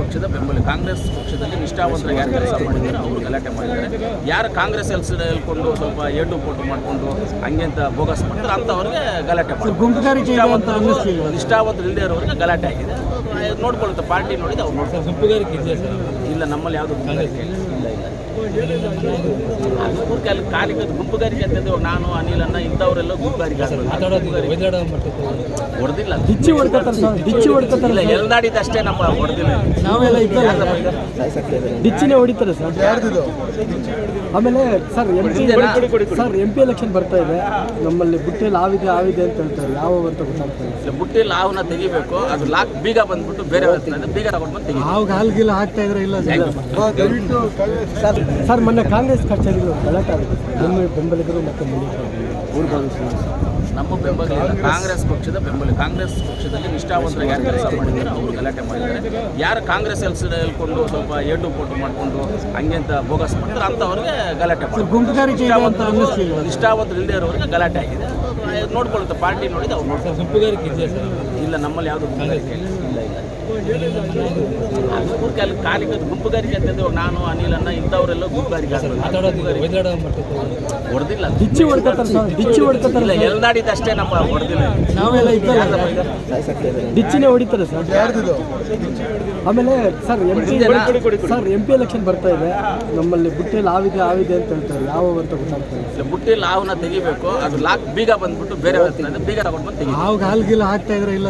ಪಕ್ಷದ ಬೆಂಬಲ ಕಾಂಗ್ರೆಸ್ ಪಕ್ಷದಲ್ಲಿ ನಿಷ್ಠಾವಂತರ ಯಾರು ಕೆಲಸ ಮಾಡಿದ್ದಾರೆ ಅವರು ಗಲಾಟೆ ಮಾಡಿದ್ದಾರೆ. ಯಾರು ಕಾಂಗ್ರೆಸ್ ಎಲ್ಸ್ ಹೇಳ್ಕೊಂಡು ಸ್ವಲ್ಪ ಏಟು ಪೋಟು ಮಾಡಿಕೊಂಡು ಹಂಗೆ ಅಂತ ಬೋಗಸ್ ಮಾಡಿದ್ರೆ ಅಂಥವ್ರಿಗೆ ಗಲಾಟೆ ಮಾಡಿದ್ದಾರೆ? ನಿಷ್ಠಾವಂತರು ಇಲ್ಲದೆ ಇರೋರಿಗೆ ಗಲಾಟೆ ಆಗಿದೆ. ನೋಡ್ಕೊಳ್ಳುತ್ತೆ ಪಾರ್ಟಿ ನೋಡಿದ ಅವ್ರು ಇಲ್ಲ ನಮ್ಮಲ್ಲಿ ಯಾವುದು ಗುಂಪುಗಾರಿಕೆ ಇಲ್ಲ ಇಲ್ಲ. ಊರ್ಗೆ ಅಲ್ಲಿ ಕಾಲಿಗೆ ಗುಂಪುಗಾರಿಕೆ ಅಂತಂದ್ರೆ ನಾನು ಅನಿಲ್ ಅನ್ನ ಇಂಥವರೆಲ್ಲ ಗುಂಪುಗಾರಿಕೆ ಹೊಡೆದಿಲ್ಲ. ಬಿಚ್ಚಿ ಹೊಡ್ಕೊತಾರೆ ಬಿಚ್ಚಿ ಡಿಚ್ಚಿ ಹೊಡ್ಕೊತಾರೆ ಇಲ್ಲ ಎಲ್ದಾಡಿದಷ್ಟೇ ನಮ್ಮ ಹೊಡೆದಿಲ್ಲ. ನಾವೆಲ್ಲ ಇದ್ದಲ್ಲ ಡಿಚ್ಚಿನೇ ಹೊಡಿತಾರೆ ಸರ್. ಆಮೇಲೆ sir M P sir M P election ಬರ್ತಾ ಇದೆ. ನಮ್ಮಲ್ಲಿ ಬುಟ್ಟೆಯಲ್ಲಿ ಆವಿದೆ ಆವಿದೆ ಅಂತ ಹೇಳ್ತಾರೆ. ಯಾವ ಅಂತ ಇಲ್ಲ. ಬುಟ್ಟಿ ಲಾವ್ನ ತೆಗಿಬೇಕು. ಅದು ಲಾಕ್ ಬೀಗ ಬಂದ್ಬಿಟ್ಟು ಬೇರೆ ಬೀಗ ತಗೊಂಡು ಬಂದು ತೆಗಿ ಹಾವು ಹಾಲ್ಗಿಲ್ಲ ಹಾಕ್ತಾ ಇದ್ರೆ ಇಲ್ಲ ಸರ್. ಸರ್ ಮೊನ್ನೆ ಕಾಂಗ್ರೆಸ್ ಕಚೇರಿಗಳು ಗಲಾಟೆ ನಿಮ್ಮ ಬೆಂಬಲಿಗರು ಮತ್ತು ನಮ್ಮ ಬೆಂಬಲಿಗರು ಇಲ್ಲ. ಕಾಂಗ್ರೆಸ್ ಪಕ್ಷದ ಬೆಂಬಲ ಕಾಂಗ್ರೆಸ್ ಪಕ್ಷದಲ್ಲಿ ನಿಷ್ಠಾವಂತರಾಗಿ ಯಾರು ಕೆಲಸ ಮಾಡಿದ್ದಾರೆ ಅವರು ಗಲಾಟೆ ಮಾಡಿದ್ದಾರೆ. ಯಾರು ಕಾಂಗ್ರೆಸ್ ಎಲ್ಸ್ ಹೇಳ್ಕೊಂಡು ಸ್ವಲ್ಪ ಏಟು ಪೋಟು ಮಾಡಿಕೊಂಡು ಹಂಗೆಂತ ಬೋಗಸ್ ಮಾಡಿದ್ರೆ ಅಂಥವ್ರಿಗೆ ಗಲಾಟೆ ಮಾಡಿದ್ದಾರೆ? ನಿಷ್ಠಾವಂತರು ಇಲ್ಲದೆ ಇರೋರಿಗೆ ಗಲಾಟೆ ಆಗಿದೆ. ನೋಡ್ಕೊಳ್ಳುತ್ತೆ ಪಾರ್ಟಿ ನೋಡಿದ ಅವ್ರು ನೋಡ್ತಾರೆ. ಇಲ್ಲ ನಮ್ಮಲ್ಲಿ ಯಾವುದು ಇಲ್ಲ ಇಲ್ಲ. ಇಲ್ಲ ಅದು ಊರ್ಗೆ ಅಲ್ಲಿ ಕಾಲಿಗೆ ಗುಂಪುಗಾರಿಕೆ ಅಂತಂದ್ರೆ ನಾನು ಅನಿಲ್ ಅಣ್ಣ ಇಂಥವರೆಲ್ಲ ಗುಂಪುಗಾರಿಕೆ ಹೊಡೆದಿಲ್ಲ. ಡಿಚ್ಚಿ ಹೊಡ್ಕೊತಾರೆ ಸರ್ ಡಿಚ್ಚಿ ಹೊಡ್ಕೊತಾರೆ. ಇಲ್ಲ ಎಲ್ದಾಡಿದಷ್ಟೇ ನಮ್ಮ ಹೊಡೆದಿಲ್ಲ. ನಾವೆಲ್ಲ ಬಿಚ್ಚಿನೇ ಡಿಚ್ಚಿನೇ ಹೊಡಿತಾರೆ ಸರ್. ಆಮೇಲೆ sir M P sir M P election ಬರ್ತಾ ಇದೆ. ನಮ್ಮಲ್ಲಿ ಬುಟ್ಟಿ ಲಾವಿದೆ ಆವಿದೆ ಅಂತ ಹೇಳ್ತಾರೆ. ಯಾವ ಅಂತ ಗೊತ್ತಾಗ್ತದೆ ಇಲ್ಲ. ಇಲ್ಲ ಬುಟ್ಟಿ ಲಾವ್ನ ತೆಗಿಬೇಕು. ಅದು ಲಾಕ್ ಬೀಗ ಬಂದ್ಬಿಟ್ಟು ಬೇರೆ ಬೀಗ ತಗೊಂಡ್ಬಂದು ತೆಗಿ ಹಾವು ಹಾಲ್ಗಿಲ್ಲ ಹಾಕ್ತಾ ಇದ್ರೆ ಇಲ್ಲ